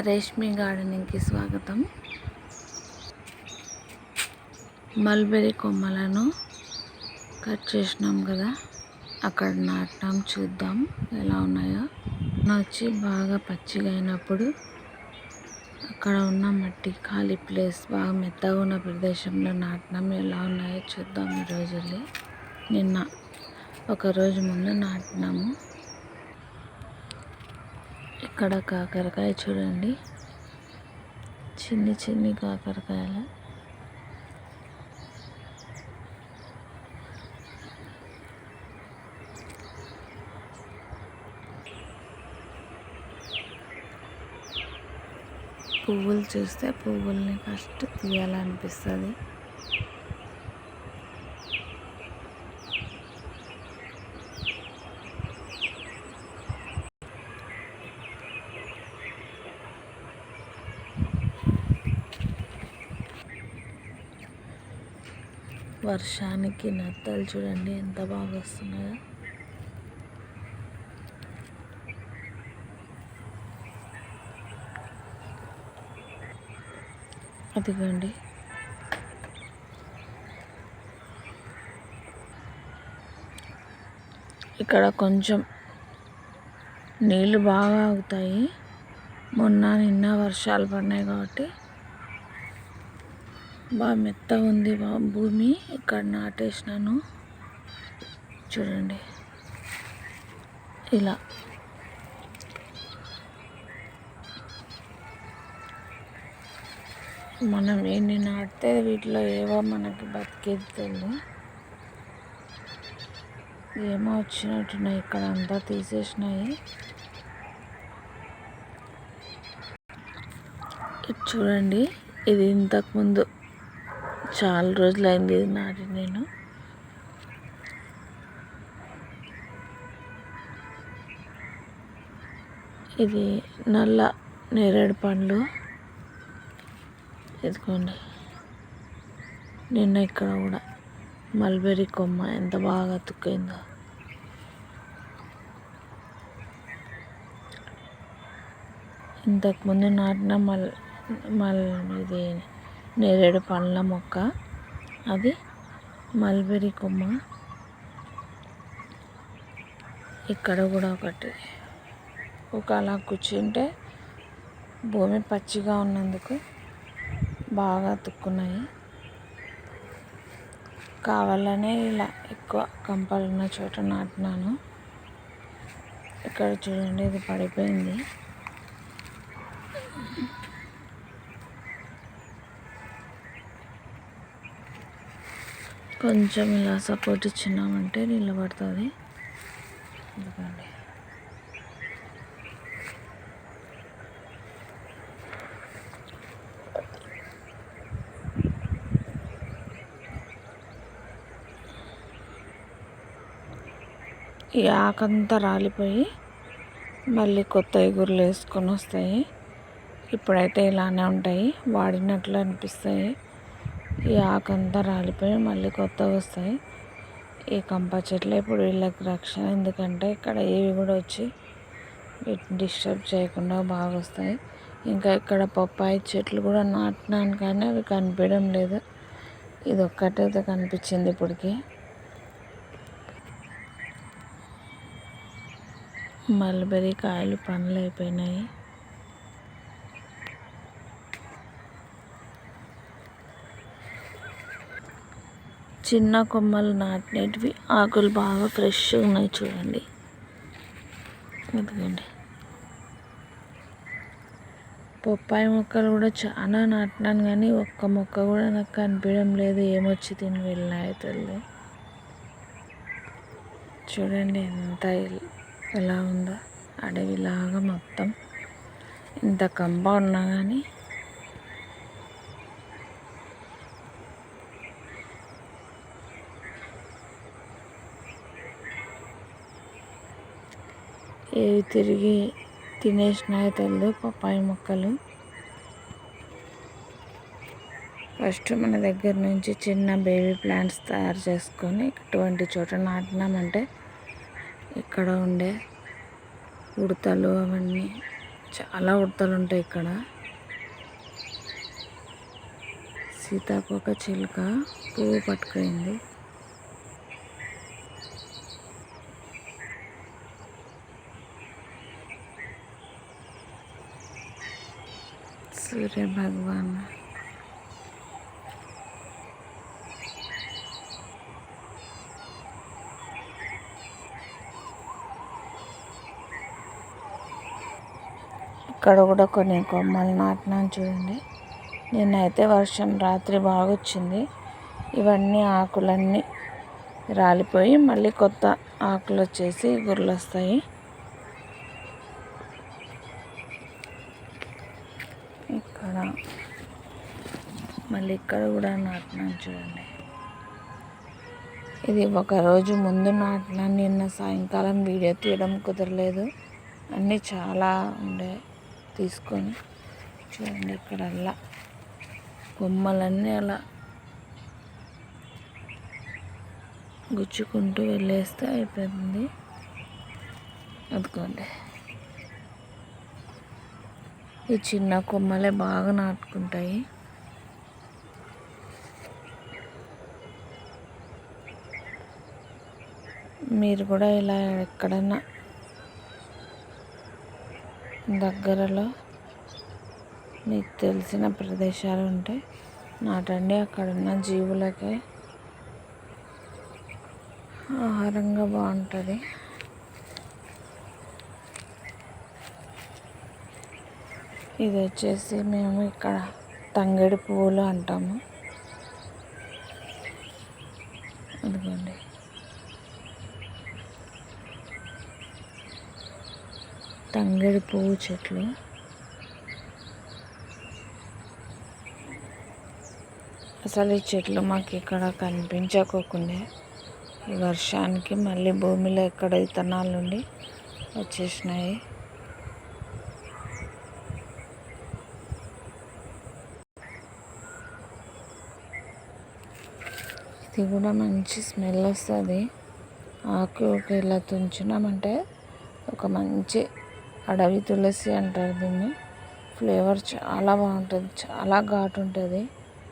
రేష్మి గార్డెనింగ్కి స్వాగతం. మల్బెరీ కొమ్మలను కట్ చేసినాం కదా అక్కడ నాటినాం చూద్దాం ఎలా ఉన్నాయో. వచ్చి బాగా పచ్చిగా అయినప్పుడు అక్కడ ఉన్న మట్టి ఖాళీ ప్లేస్ బాగా మెత్తగా ఉన్న ప్రదేశంలో నాటినాం ఎలా ఉన్నాయో చూద్దాం ఈ ఈరోజు నిన్న ఒక రోజు ముందు నాటినాము. ఇక్కడ కాకరకాయ చూడండి. చిన్ని చిన్ని కాకరకాయలు. పువ్వులు చూస్తే పువ్వుల్ని ఫస్ట్ తీయాలనిపిస్తుంది. వర్షానికి నత్తలు చూడండి ఎంత బాగా వస్తున్నాయో. అదిగోండి. ఇక్కడ కొంచెం నీళ్ళు బాగా అవుతాయి మొన్న నిన్న వర్షాలు పడినాయి కాబట్టి బాగా మెత్తగా ఉంది భూమి. ఇక్కడ నాటేసినాను. చూడండి. ఇలా. మనం ఎన్ని నాటితే వీటిలో ఏవో మనకి బతికేది ఏమో వచ్చినట్టున్నాయి. ఇక్కడ అంతా తీసేసినాయి. చూడండి. ఇది ఇంతకుముందు చాలా రోజులైంది ఇది నాటి నేను. ఇది నల్ల నేరేడు పండ్లు. ఇదిగోండి. నిన్న ఇక్కడ కూడా మల్బెరీ కొమ్మ ఎంత బాగా అతుక్కైందో. ఇంతకుముందు నాటిన మల్ మల్ ఇది నేరేడు పండ్ల మొక్క. అది మల్బెరీ కొమ్మ. ఇక్కడ కూడా ఒకటి. ఒక అలా కూర్చుంటే భూమి పచ్చిగా ఉన్నందుకు బాగా తుక్కున్నాయి. కావాలనే ఇలా ఎక్కువ కంపలు ఉన్న చోట నాటినాను. ఇక్కడ చూడండి ఇది పడిపోయింది. కొంచెం ఇలా సపోర్ట్ ఇచ్చినామంటే నిలబడుతుంది. ఎందుకండి ఈ ఆకంతా రాలిపోయి మళ్ళీ కొత్త ఎగురులు వేసుకొని వస్తాయి. ఇప్పుడైతే ఇలానే ఉంటాయి. వాడినట్లు అనిపిస్తాయి. ఈ ఆకంతా రాలిపోయి మళ్ళీ కొత్తగా వస్తాయి. ఈ కంప చెట్లు ఇప్పుడు వీళ్ళకి రక్షణ. ఎందుకంటే ఇక్కడ ఏవి కూడా వచ్చి వీటిని డిస్టర్బ్ చేయకుండా బాగా వస్తాయి. ఇంకా ఇక్కడ పప్పాయి చెట్లు కూడా నాటినాను కానీ అవి కనిపించడం లేదు. ఇది ఒక్కటైతే కనిపించింది ఇప్పటికి. మల్బెరీ కాయలు పండ్లు అయిపోయినాయి. చిన్న కొమ్మలు నాటినవి. ఆకులు బాగా ఫ్రెష్గా ఉన్నాయి చూడండి. ఎందుకండి బొప్పాయి మొక్కలు కూడా చాలా నాటినాను కానీ ఒక్క మొక్క కూడా నాకు కనిపించడం లేదు. ఏమొచ్చి తిని వెళ్ళినాయో తెలియదు చూడండి ఎంత ఎలా ఉందో. అడవిలాగా మొత్తం. ఇంత కంబ ఉన్నా కానీ ఏవి తిరిగి తినేసినాయి తెలియదు పప్పాయి మొక్కలు. ఫస్ట్ మన దగ్గర నుంచి చిన్న బేబీ ప్లాంట్స్ తయారు చేసుకొని ఇటువంటి చోట నాటినామంటే ఇక్కడ ఉండే ఉడతలు అవన్నీ చాలా ఉడతలు ఉంటాయి ఇక్కడ. సీతాకోక చిలుక పువ్వు పట్టుకైంది. సూర్య భగవాన్ ఇక్కడ కూడా కొన్ని కొమ్మలు నాటినాను చూడండి. నిన్నైతే వర్షం రాత్రి బాగా వచ్చింది ఇవన్నీ ఆకులన్నీ రాలిపోయి మళ్ళీ కొత్త ఆకులు వచ్చేసి గుర్రలు వస్తాయి ఇక్కడ మళ్ళీ ఇక్కడ కూడా నాటినాను చూడండి. ఇది ఒకరోజు ముందు నాటిన నిన్న సాయంకాలం వీడియో తీయడం కుదరలేదు. అన్నీ చాలా ఉండే తీసుకొని చూడండి ఇక్కడ అలా కొమ్మలన్నీ అలా గుచ్చుకుంటూ వెళ్ళేస్తే అయిపోతుంది. అదుకోండి ఈ చిన్న కొమ్మలే బాగా నాటుకుంటాయి. మీరు కూడా ఇలా ఎక్కడన్నా దగ్గరలో మీకు తెలిసిన ప్రదేశాలు ఉంటే నాటండి. అక్కడున్న జీవులకే ఆహారంగా బాగుంటుంది. ఇది వచ్చేసి మేము ఇక్కడ తంగేడి పువ్వులు అంటాము. అదిగోండి. తంగేడి పువ్వు చెట్లు. అసలు ఈ చెట్లు మాకు ఇక్కడ కనిపించకోకుండా. ఈ వర్షానికి మళ్ళీ భూమిలో ఎక్కడ ఇతనాల ఉండి వచ్చేసినాయి. ఇది కూడా మంచి స్మెల్ వస్తుంది. ఆకు ఇలా తుంచినామంటే ఒక మంచి అడవి తులసి అంటారు దీన్ని. ఫ్లేవర్ చాలా బాగుంటుంది. చాలా ఘాటు ఉంటుంది.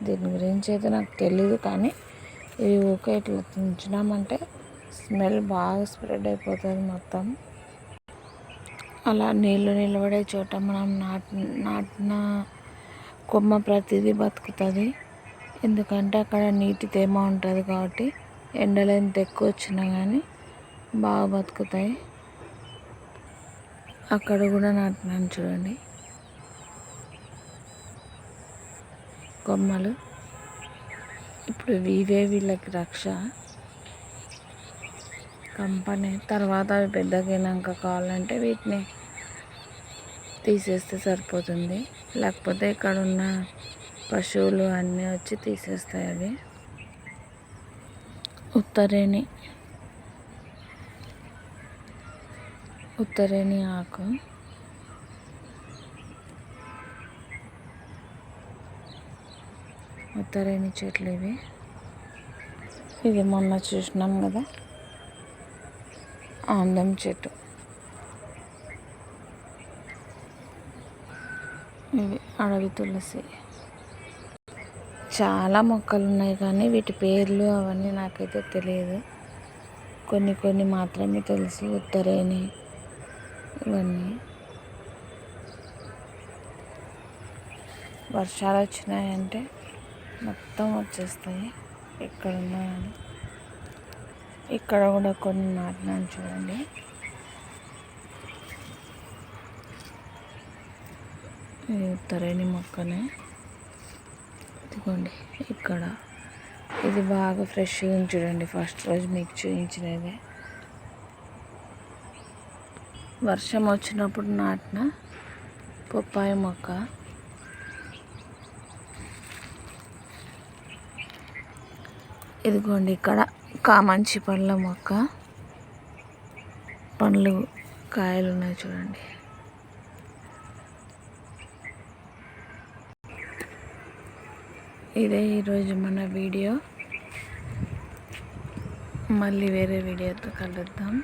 దీని గురించి అయితే నాకు తెలీదు కానీ ఇవి ఊకే ఇట్లా తుంచినామంటే స్మెల్ బాగా స్ప్రెడ్ అయిపోతుంది మొత్తం. అలా నీళ్ళు నిలబడే చోట మనం నాటి నాటిన కొమ్మ ప్రతిదీ బతుకుతుంది. ఎందుకంటే అక్కడ నీటి తేమ ఉంటుంది కాబట్టి ఎండలు ఎంత ఎక్కువ వచ్చినా కానీ బాగా బతుకుతాయి. అక్కడ కూడా నాటినాను చూడండి. కొమ్మలు. ఇప్పుడు ఇవే వీళ్ళకి రక్ష. కంపెనీ. తర్వాత అవి పెద్దగైనాక కావాలంటే వీటిని తీసేస్తే సరిపోతుంది. లేకపోతే ఇక్కడ ఉన్న పశువులు అన్నీ వచ్చి తీసేస్తాయి అవి. ఉత్తరేణి. ఉత్తరేణి ఆకు. ఉత్తరేణి చెట్లు ఇవి. ఇది మొన్న చూసినాం కదా. ఆందం చెట్టు. ఇవి అడవి తులసి. చాలా మొక్కలు ఉన్నాయి కానీ వీటి పేర్లు అవన్నీ నాకైతే తెలియదు. కొన్ని కొన్ని మాత్రమే తెలుసు. ఉత్తరేణి ఇవన్నీ వర్షాలు వచ్చినాయంటే మొత్తం వచ్చేస్తాయి. ఇక్కడ ఉన్నాయని. ఇక్కడ కూడా కొన్ని నాటినాను చూడండి. ఇది ఉత్తరేణి మొక్కనే. ఇదిగోండి ఇక్కడ. ఇది బాగా ఫ్రెష్గా చూడండి. ఫస్ట్ రోజు మీకు చూపించినదే. వర్షం వచ్చినప్పుడు నాటిన పొప్పాయి మొక్క. ఇదిగోండి ఇక్కడ కామంచి పళ్ళ మొక్క. పండ్లు కాయలు ఉన్నాయి చూడండి. ఇదే ఈరోజు మన వీడియో. మళ్ళీ వేరే వీడియోతో కలుద్దాం.